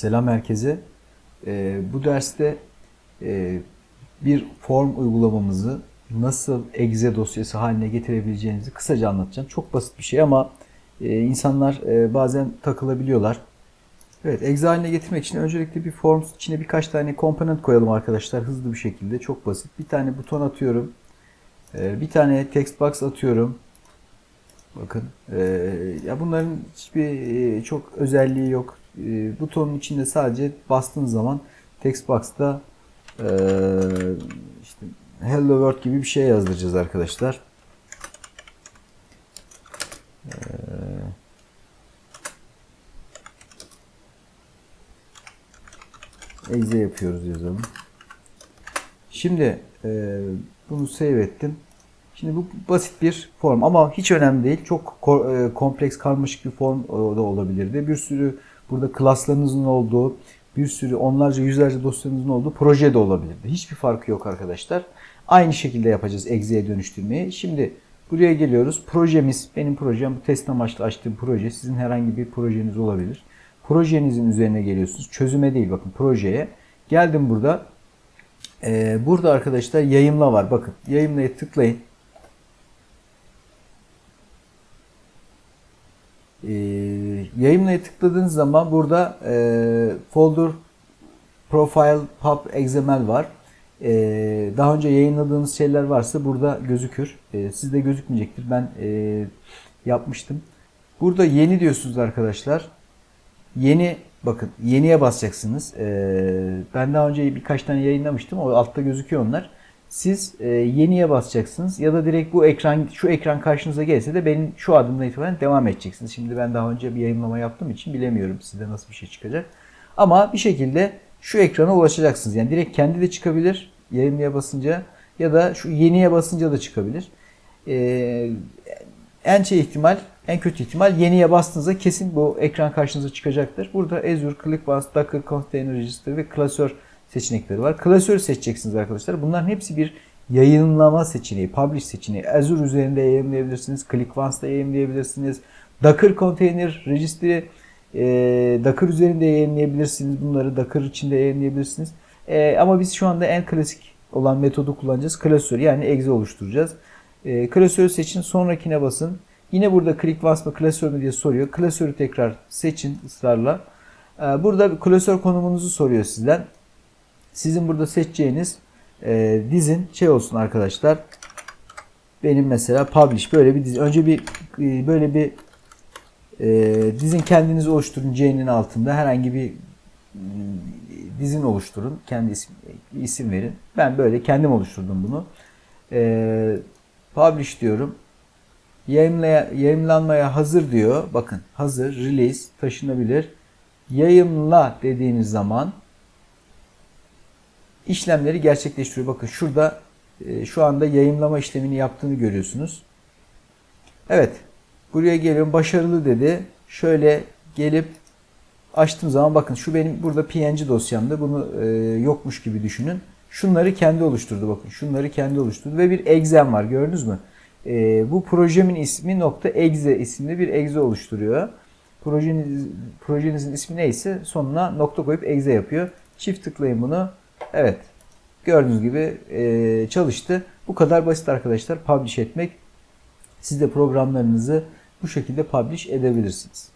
Selam herkese. Ee, bu derste e, bir form uygulamamızı nasıl exe dosyası haline getirebileceğinizi kısaca anlatacağım. Çok basit bir şey ama e, insanlar e, bazen takılabiliyorlar. Evet, exe haline getirmek için öncelikle bir form içine birkaç tane komponent koyalım arkadaşlar hızlı bir şekilde. Çok basit. Bir tane buton atıyorum. Ee, bir tane text box atıyorum. Bakın. e, ya bunların hiçbir e, çok özelliği yok. E, butonun içinde sadece bastığınız zaman text box'ta e, işte hello world gibi bir şey yazdıracağız arkadaşlar. E, exe yapıyoruz yazalım. Şimdi e, bunu save ettim. Şimdi bu basit bir form ama hiç önemli değil. Çok ko- kompleks, karmaşık bir form da olabilirdi. Bir sürü burada klaslarınızın olduğu, bir sürü onlarca, yüzlerce dosyanızın olduğu proje de olabilirdi. Hiçbir farkı yok arkadaşlar. Aynı şekilde yapacağız Exe'ye dönüştürmeyi. Şimdi buraya geliyoruz. Projemiz, benim projem bu test amaçlı açtığım proje. Sizin herhangi bir projeniz olabilir. Projenizin üzerine geliyorsunuz. Çözüme değil bakın projeye. Geldim burada. Ee, burada arkadaşlar yayımla var. Bakın yayımlaya tıklayın. Ee, yayımlaya tıkladığınız zaman burada e, folder profile pub xml var. Ee, daha önce yayınladığınız şeyler varsa burada gözükür. Ee, sizde gözükmeyecektir. Ben e, yapmıştım. Burada yeni diyorsunuz arkadaşlar. Yeni bakın yeniye basacaksınız. Ee, ben daha önce birkaç tane yayınlamıştım. O altta gözüküyor onlar. Siz e, yeniye basacaksınız ya da direkt bu ekran şu ekran karşınıza gelse de benim şu adımdan itibaren devam edeceksiniz. Şimdi ben daha önce bir yayınlama yaptığım için bilemiyorum sizde nasıl bir şey çıkacak. Ama bir şekilde şu ekrana ulaşacaksınız. Yani direkt kendi de çıkabilir yayınlaya basınca ya da şu yeniye basınca da çıkabilir. Ee, en şey ihtimal, en kötü ihtimal yeniye bastığınızda kesin bu ekran karşınıza çıkacaktır. Burada Azure, ClickBank, Docker, Container Registry ve klasör seçenekleri var. Klasörü seçeceksiniz arkadaşlar. Bunların hepsi bir yayınlama seçeneği, publish seçeneği. Azure üzerinde yayınlayabilirsiniz, ClickBank'ta yayınlayabilirsiniz. Docker Container Registry, e, Docker üzerinde yayınlayabilirsiniz. Bunları Docker içinde yayınlayabilirsiniz. E, ama biz şu anda en klasik olan metodu kullanacağız. Klasör yani exe oluşturacağız. E, klasörü seçin, sonrakine basın. Yine burada ClickVans mı klasör mü diye soruyor. Klasörü tekrar seçin ısrarla. E, burada klasör konumunuzu soruyor sizden. Sizin burada seçeceğiniz e, dizin şey olsun arkadaşlar. Benim mesela publish böyle bir dizi. Önce bir e, böyle bir e, dizin kendiniz oluşturun C'nin altında herhangi bir e, dizin oluşturun. Kendi isim, isim verin. Ben böyle kendim oluşturdum bunu. E, publish diyorum. Yayınlaya, yayınlanmaya hazır diyor. Bakın hazır, release, taşınabilir. Yayınla dediğiniz zaman işlemleri gerçekleştiriyor. Bakın şurada e, şu anda yayınlama işlemini yaptığını görüyorsunuz. Evet. Buraya geliyorum. Başarılı dedi. Şöyle gelip açtığım zaman bakın şu benim burada PNG dosyamda. Bunu e, yokmuş gibi düşünün. Şunları kendi oluşturdu bakın. Şunları kendi oluşturdu ve bir exem var. Gördünüz mü? E, bu projemin ismi nokta exe isimli bir exe oluşturuyor. Projeniz, projenizin ismi neyse sonuna nokta koyup exe yapıyor. Çift tıklayın bunu. Evet. Gördüğünüz gibi e, çalıştı. Bu kadar basit arkadaşlar publish etmek. Siz de programlarınızı bu şekilde publish edebilirsiniz.